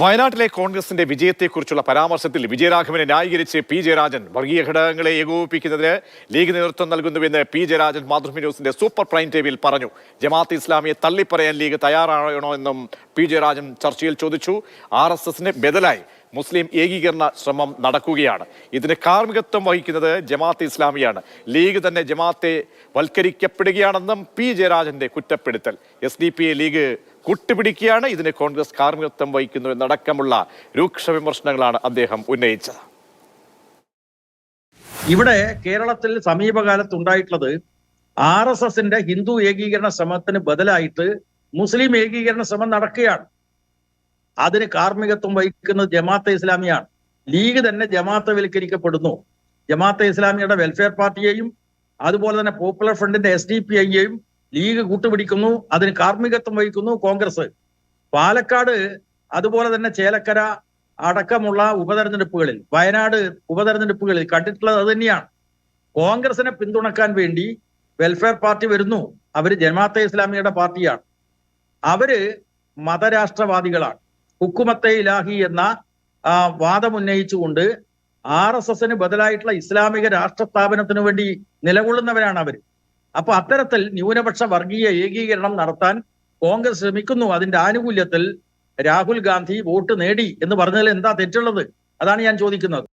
വയനാട്ടിലെ കോൺഗ്രസിന്റെ വിജയത്തെക്കുറിച്ചുള്ള പരാമർശത്തിൽ വിജയരാഘവനെ ന്യായീകരിച്ച് പി ജയരാജൻ വർഗീയ ഘടകങ്ങളെ ഏകോപിപ്പിക്കുന്നതിന് ലീഗ് നേതൃത്വം നൽകുന്നുവെന്ന് പി ജയരാജൻ മാതൃഭൂമി ന്യൂസിന്റെ സൂപ്പർ പ്രൈം ടൈമിൽ പറഞ്ഞു. ജമാഅത്ത് ഇസ്ലാമിയെ തള്ളിപ്പറയാൻ ലീഗ് തയ്യാറാണോ എന്നും പി ജയരാജൻ ചർച്ചയിൽ ചോദിച്ചു. ആർ എസ് എസിന് ബദലായി മുസ്ലിം ഏകീകരണ ശ്രമം നടക്കുകയാണ്. ഇതിന് കാർമ്മികത്വം വഹിക്കുന്നത് ജമാഅത്ത് ഇസ്ലാമിയാണ്. ലീഗ് തന്നെ ജമാഅത്തെ വൽക്കരിക്കപ്പെടുകയാണെന്നും പി ജയരാജന്റെ കുറ്റപ്പെടുത്തൽ. എസ് ലീഗ് കൂട്ടുപിടിക്കുകയാണ്. ഇതിന് കോൺഗ്രസ് കാർമ്മികത്വം വഹിക്കുന്നു എന്നടക്കമുള്ള രൂക്ഷ വിമർശനങ്ങളാണ് അദ്ദേഹം ഉന്നയിച്ചത്. ഇവിടെ കേരളത്തിൽ സമീപകാലത്ത് ഉണ്ടായിട്ടുള്ളത് ആർ എസ് എസിന്റെ ഹിന്ദു ഏകീകരണ ശ്രമത്തിന് ബദലായിട്ട് മുസ്ലിം ഏകീകരണ ശ്രമം നടക്കുകയാണ്. അതിന് കാർമ്മികത്വം വഹിക്കുന്നത് ജമാഅത്തെ ഇസ്ലാമിയാണ്. ലീഗ് തന്നെ ജമാഅത്തവൽക്കരിക്കപ്പെടുന്നു ജമാഅത്തെ ഇസ്ലാമിയുടെ വെൽഫെയർ പാർട്ടിയെയും അതുപോലെ തന്നെ പോപ്പുലർ ഫ്രണ്ടിന്റെ എസ് ഡി പി ഐയെയും ലീഗ് കൂട്ടുപിടിക്കുന്നു അതിന് കാർമ്മികത്വം വഹിക്കുന്നു കോൺഗ്രസ്. പാലക്കാട് അതുപോലെ തന്നെ ചേലക്കര അടക്കമുള്ള ഉപതെരഞ്ഞെടുപ്പുകളിൽ വയനാട് ഉപതെരഞ്ഞെടുപ്പുകളിൽ കണ്ടിട്ടുള്ളത് അത് തന്നെയാണ്. കോൺഗ്രസിനെ പിന്തുണക്കാൻ വേണ്ടി വെൽഫെയർ പാർട്ടി വരുന്നു. അവർ ജമാഅത്തെ ഇസ്ലാമിയുടെ പാർട്ടിയാണ്. അവർ മതരാഷ്ട്രവാദികളാണ്. ഹുക്കുമത്തെ ഇലാഹി എന്ന വാദം വാദമുന്നയിച്ചുകൊണ്ട് ആർ എസ് എസിന് ബദലായിട്ടുള്ള ഇസ്ലാമിക രാഷ്ട്ര സ്ഥാപനത്തിനു വേണ്ടി നിലകൊള്ളുന്നവരാണ് അവർ അപ്പൊ അത്തരത്തിൽ ന്യൂനപക്ഷ വർഗീയ ഏകീകരണം നടത്താൻ കോൺഗ്രസ് ശ്രമിക്കുന്നു. അതിന്റെ ആനുകൂല്യത്തിൽ രാഹുൽ ഗാന്ധി വോട്ട് നേടി എന്ന് പറഞ്ഞതിൽ എന്താ തെറ്റുള്ളത്? അതാണ് ഞാൻ ചോദിക്കുന്നത്.